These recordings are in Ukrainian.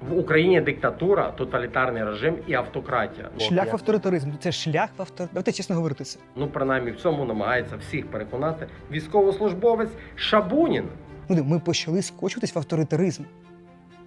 В Україні диктатура, тоталітарний режим і автократія. Шлях в авторитаризм. Це шлях в автор... Давайте чесно говорити це. Ну, принаймні, в цьому намагається всіх переконати військовослужбовець Шабунін. Ну, Ми почали скочуватись в авторитаризм.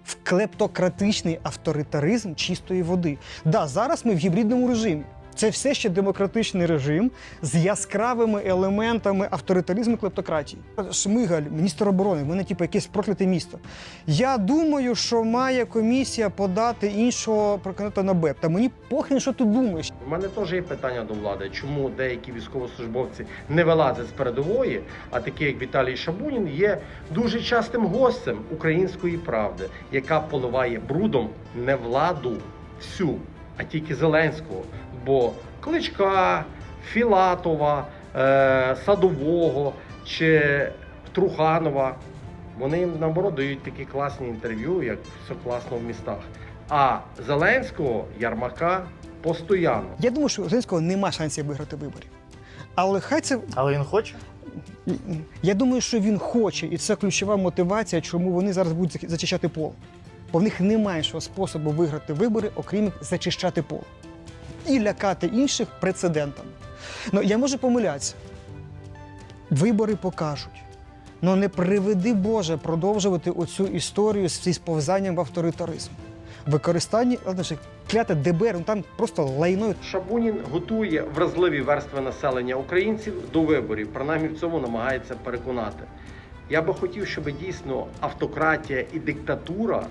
В клептократичний авторитаризм чистої води. Да, зараз ми в гібридному режимі. Це все ще демократичний режим з яскравими елементами авторитаризму і клептократії. Шмигаль, міністр оборони, в мене типу якесь прокляте місто. Я думаю, що має комісія подати іншого прокандидата на БЕП. Та мені похрін, що ти думаєш. У мене теж є питання до влади, чому деякі військовослужбовці не вилазять з передової, а такі як Віталій Шабунін є дуже частим гостем української правди, яка поливає брудом не владу всю, а тільки Зеленського. Бо Кличка, Філатова, е, Садового чи Труханова вони їм наоборот дають такі класні інтерв'ю, як все класно в містах. А Зеленського, Ярмака постійно. Я думаю, що у Зеленського нема шансів виграти вибори. Але хай це Але він хоче? Я думаю, що він хоче, і це ключова мотивація, чому вони зараз будуть зачищати поле. Бо в них немає іншого способу виграти вибори, окрім зачищати поле. І лякати інших прецедентами. Ну, я можу помилятися. Вибори покажуть. Ну не приведи Боже продовжувати оцю історію з зі сповзанням в авторитаризм. Використання, кляте ДБР, ну там просто лайно Шабунін готує вразливі верстви населення українців до виборів. Принаймні в цьому намагається переконати. Я би хотів, щоб дійсно автократія і диктатура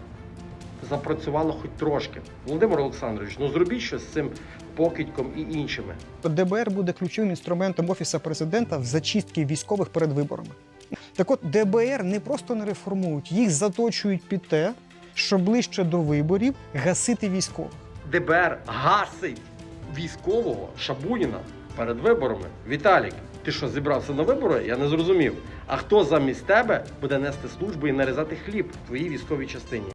запрацювала хоч трошки. Володимир Олександрович, ну зробіть щось з цим покидьком і іншими. ДБР буде ключовим інструментом Офіса президента в зачистці військових перед виборами. Так от ДБР не просто не реформують, їх заточують під те, що ближче до виборів гасити військових. ДБР гасить військового Шабуніна перед виборами. Віталік, ти що зібрався на вибори? Я не зрозумів. А хто замість тебе буде нести службу і нарізати хліб в твоїй військовій частині?